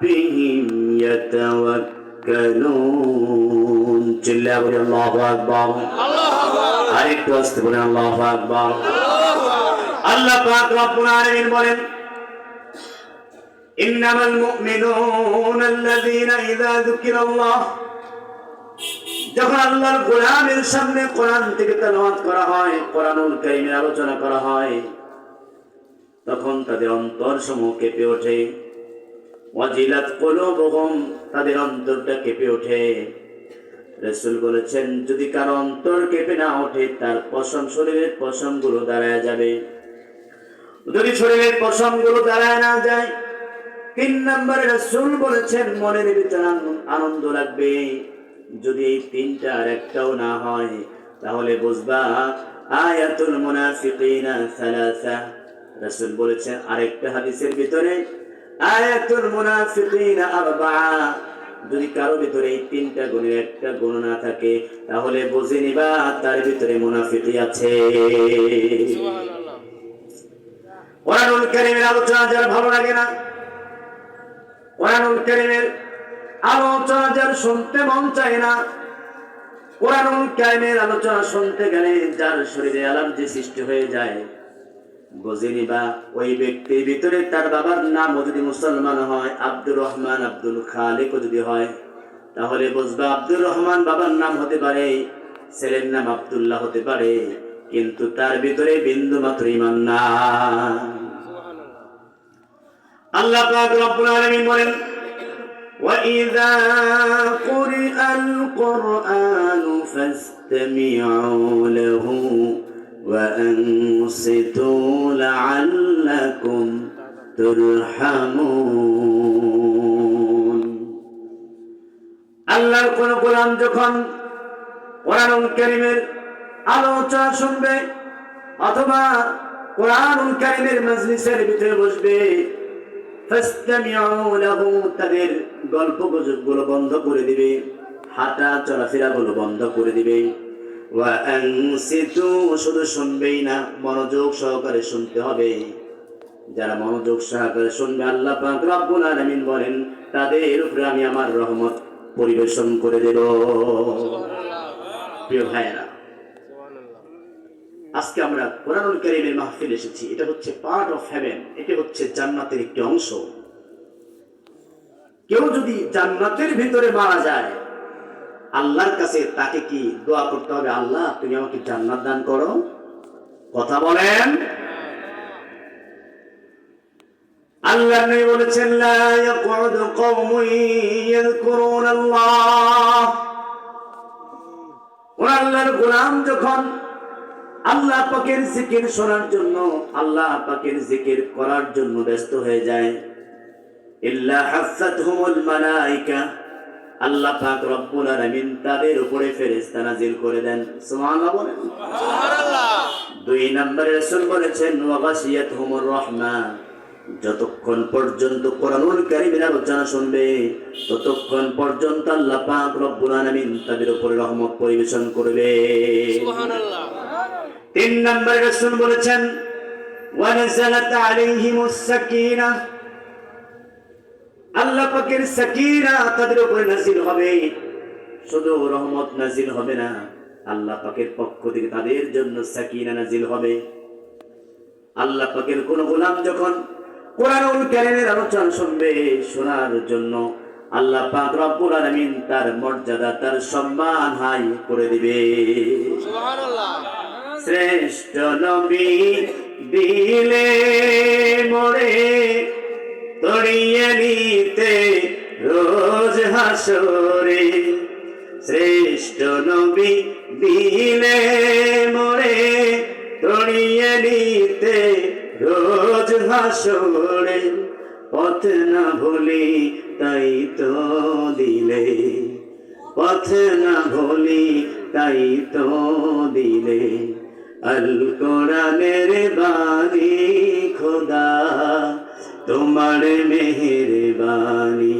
ربهم يتوكلون চিল্লা বলি আল্লাহু আকবার আরেকটু আসতে বলেন আল্লাহু আকবার আল্লাহ পাক রব্বুল আলামিন বলেন إنما المؤمنون الذين إذا ذكر الله যখন আল্লাহর গোলামের সামনে কোরআন থেকে তেলাওয়াত করা হয় কোরআনুল কারীমের আলোচনা করা হয় তখন তাদের অন্তর সমূহ কেঁপে ওঠে ওয়াজিলাত কুলুবুহুম, তাদের অন্তরটা কেঁপে ওঠে। রাসূল বলেছেন, যদি কারও অন্তর কেঁপে না ওঠে, তার পশম শরীরের পশমগুলো দাঁড়ায় যাবে। যদি শরীরের পশমগুলো দাঁড়ায় না যায়, তিন নম্বরে রাসূল বলেছেন, মনের ভিতরে আনন্দ- আনন্দ লাগবে। যদি এই তিনটা আর একটাও না হয়, তাহলে বুঝবা, আয়াতুল মুনাফিকিনা সালাসা। রাসূল বলেছেন, আরেকটা হাদিসের ভিতরে আয়াতুল মুনাফিকিনা আরবা যদি কারও ভিতরে এই তিনটা গুণের একটা গুণ না থাকে তাহলে বুঝে নিবা তার ভিতরে মুনাফিকি আছে। কোরআনুল কারীমের আলোচনা যার ভালো লাগে না কোরআনুল কারীমের আলোচনা যার শুনতে মন চায় না কোরআনুল কারীমের আলোচনা শুনতে গেলে যার শরীরে অ্যালার্জি সৃষ্টি হয়ে যায় বুঝে নিবা ওই ব্যক্তির ভিতরে তার বাবার নাম যদি মুসলমান হয় আব্দুর রহমান আব্দুল খালেক যদি হয় তাহলে বুঝবা আব্দুর রহমান বাবার নাম হতে পারে ছেলের নাম আব্দুল্লাহ হতে পারে কিন্তু তার ভিতরে বিন্দু মাত্র ইমান না আল্লাহ পাক রব্বুল আলামিন বলেন وَإِذَا قُرِئَ الْقُرْآنُ فَاسْتَمِعُوا لَهُ وَأَنصِتُوا لَعَلَّكُمْ تُرْحَمُونَ আল্লাহর কোন গোলাম যখন কোরআনুল কারীমের আলোচনা শুনবে অথবা কোরআনুল কারীমের মজলিসের ভিতরে বসবে ফাস্তামিউ লাহু তাদের গল্প গুজবগুলো বন্ধ করে দিবে হাঁটা চলাফেরা গুলো বন্ধ করে দিবে ওয়া আনসিতু শুধু শুনবেই না মনোযোগ সহকারে শুনতে হবে। যারা মনোযোগ সহকারে শুনবে আল্লাহ পাক রব্বুল আলামিন বলেন তাদের উপরে আমি আমার রহমত পরিবেশন করে দেব। প্রিয় ভাইয়েরা আজকে আমরা কোরআনুল কারীমের মাহফিল এসেছি। এটা হচ্ছে পার্ট অফ হেভেন এটা হচ্ছে জান্নাতের একটি অংশ। কেউ যদি জান্নাতের ভিতরে মারা যায় আল্লাহর কাছে তাকে কি দোয়া করতে হবে? আল্লাহ, তুমি আমাকে জান্নাত দান করো। কথা বলেন। আল্লাহ নবী বলেছেন, লা কওমুন ইয়াযকুরুনাল্লাহ। ও আল্লাহর গোলাম যখন আল্লাহ পাকের জিকির শোনার জন্য, আল্লাহ পাকের জিকির করার জন্য ব্যস্ত হয়ে যায়। ইল্লা হাফাতহুমুল মালাইকা। আল্লাহ পাক রব্বুল আলামিন তাদের উপরে ফেরেশতা নাজিল করে দেন। সুবহানাল্লাহ বলেন। দুই নম্বরে রাসূল বলেছেন ওয়া গাশিয়াতহুমুর রাহমা যতক্ষণ পর্যন্ত কোরআনুল কারীমের আলোচনা শুনবে ততক্ষণ পর্যন্ত আল্লাহ পাক রব্বুল আলামিন তাদের উপরে রহমত পরিবেশন করবে। তিন নম্বর রসুল বলেছেন ওয়ানাজালাত আলাইহিমুস সাকিনা। আল্লাহ পাকের সাকিনা তাদের উপরে নাজিল হবে। শুধু রহমত নাজিল হবে না আল্লাহ পাকের পক্ষ থেকে তাদের জন্য সাকিনা নাজিল হবে। আল্লাহ পাকের কোন গোলাম যখন কোরআনুল কারীমের আলোচনা শুনবে শোনার জন্য আল্লাহ পাক রব্বুল আলামিন তার মর্যাদা তার সম্মান হাই করে দিবে। শ্রেষ্ঠ নবী দিলে মোরে তড়িয়ে হাসরে শ্রেষ্ঠ নবী দিলে মোরে তড়িয়ে নিতে রোজ হাসরে, পথ না ভুলি তাই তো দিলে। পথ না ভুলি তাই তো দিলে। আল কোরআনের বাণী খোদা, তোমার মেহের বাণী